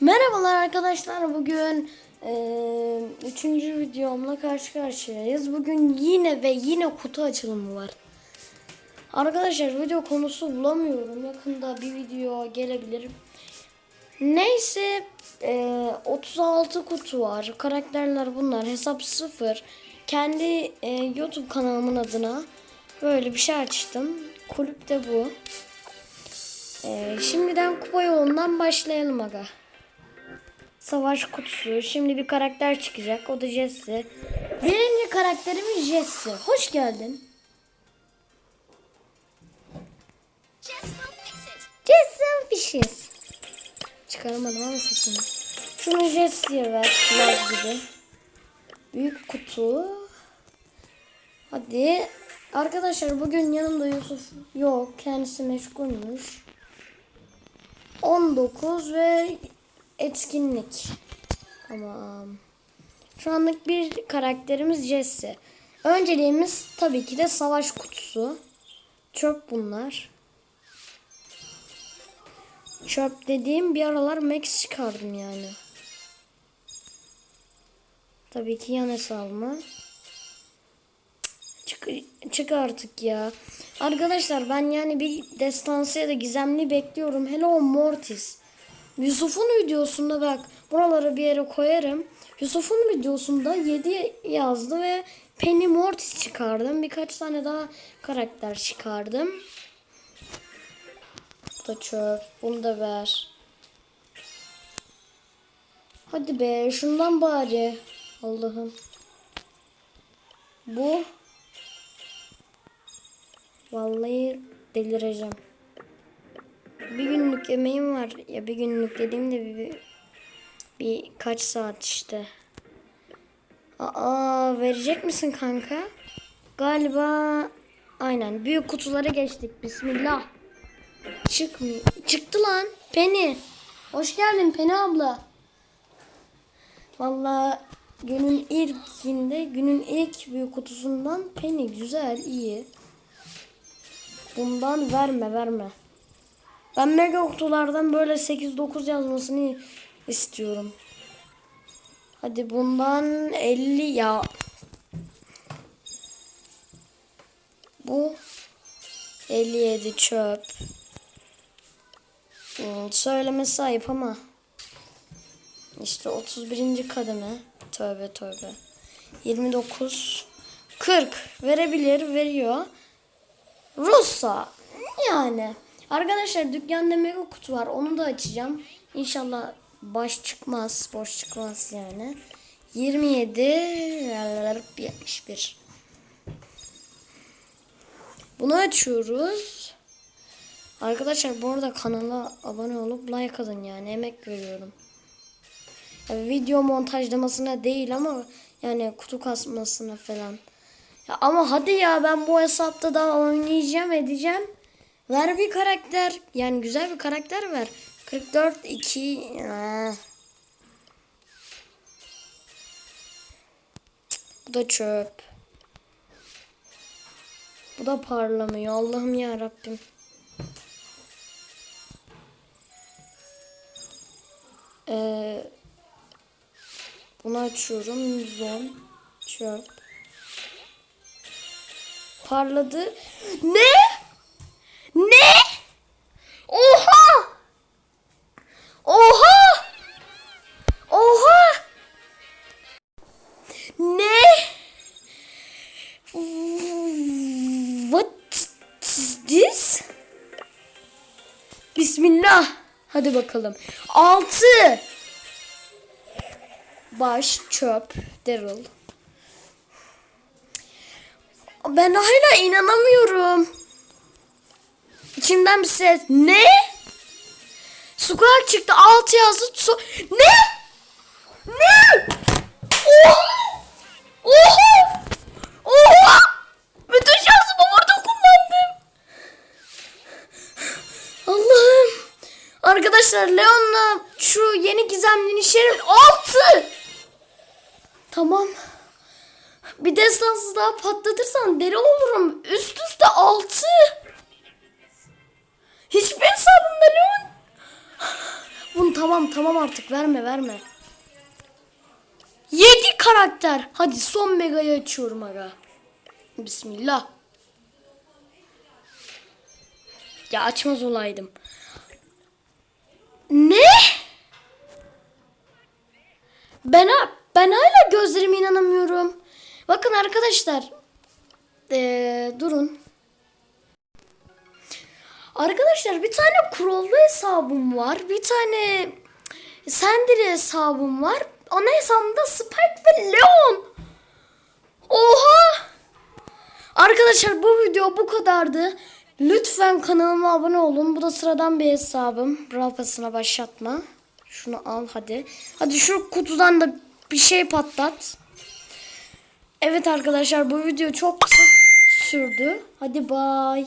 Merhabalar arkadaşlar. Bugün eee, üçüncü videomla karşı karşıyayız. Bugün yine ve yine kutu açılımı var. Arkadaşlar video konusu bulamıyorum. Yakında bir video gelebilir. Neyse eee, 36 kutu var. Karakterler bunlar. Hesap sıfır. Kendi eee, YouTube kanalımın adına böyle bir şey açtım. Kulüp de bu. Eee, şimdiden kupa yolundan başlayalım aga. Savaş kutusu. Şimdi bir karakter çıkacak. O da Jesse. Birinci karakterimiz Jesse. Hoş geldin. Jesse Fishes. Çıkaramadım ama sesini. Şunu Jesse'ye ver. Laz gibi. Büyük kutu. Hadi. Arkadaşlar bugün yanımda Yusuf yok. Kendisi meşgulmüş. 19 ve etkinlik. Tamam. Şu anlık bir karakterimiz Jesse. Önceliğimiz tabii ki de savaş kutusu. Çöp bunlar. Çöp dediğim bir aralar Max çıkardım yani. Tabii ki yan hesabıma. Çık, çık artık ya. Arkadaşlar ben yani bir destansı ya da gizemli bekliyorum. Hello Mortis. Yusuf'un videosunda bak buraları bir yere koyarım. Yusuf'un videosunda 7 yazdı ve Penny Mortis çıkardım. Birkaç tane daha karakter çıkardım. Bu da çöp. Bunu da ver. Hadi be şundan bari. Allah'ım. Bu. Vallahi delireceğim. Bir günlük emeğim var. Ya bir günlük dediğimde bir, bir, bir kaç saat işte. Aa verecek misin kanka? Galiba aynen büyük kutulara geçtik. Bismillah. Çıkmıyor. Çıktı lan. Penny. Hoş geldin Penny abla. Vallahi günün ilkinde günün ilk büyük kutusundan Penny güzel iyi. Bundan verme verme. Ben mega kutulardan böyle 8-9 yazmasını istiyorum. Hadi bundan 50 ya. Bu 57 çöp. Hmm, söylemesi ayıp ama. İşte 31. kademe. Tövbe tövbe. 29 40 verebilir veriyor. Rusa yani. Arkadaşlar dükkanda mega kutu var. Onu da açacağım. İnşallah baş çıkmaz. Boş çıkmaz yani. 27 71 Bunu açıyoruz. Arkadaşlar bu arada kanala abone olup like atın yani. Emek veriyorum. Yani video montajlamasına değil ama yani kutu kasmasına falan. Ya ama hadi ya ben bu hesapta daha oynayacağım edeceğim. Ver bir karakter. Yani güzel bir karakter ver. 44 2 eh. Bu da çöp. Bu da parlamıyor. Allah'ım ya Rabbim. Ee, bunu açıyorum. Zon. Çöp. Parladı. Ne? Bismillah. Hadi bakalım. Altı. Baş, çöp, Daryl. Ben hala inanamıyorum. İçimden bir ses. Ne? Square çıktı. Altı yazdı. So ne? Ne? Oha! Oha! Oha! Bütün şansımı burada kullandım. Allah'ım. Arkadaşlar Leon'la şu yeni gizemli şerif altı. Tamam. Bir destansız daha patlatırsan deli olurum. Üst üste altı. Hiçbir hesabımda Leon Bunu tamam tamam artık verme verme. 7 karakter. Hadi son megayı açıyorum aga. Bismillah. Ya açmaz olaydım. Ne? Ben ben hala gözlerime inanamıyorum. Bakın arkadaşlar. Ee, durun. Arkadaşlar bir tane kurollu hesabım var. Bir tane Sendiri hesabım var. Ana hesabımda Spike ve Leon. Oha! Arkadaşlar bu video bu kadardı. Lütfen kanalıma abone olun. Bu da sıradan bir hesabım. Rafasına başlatma. Şunu al hadi. Hadi şu kutudan da bir şey patlat. Evet arkadaşlar bu video çok kısa sürdü. Hadi bay.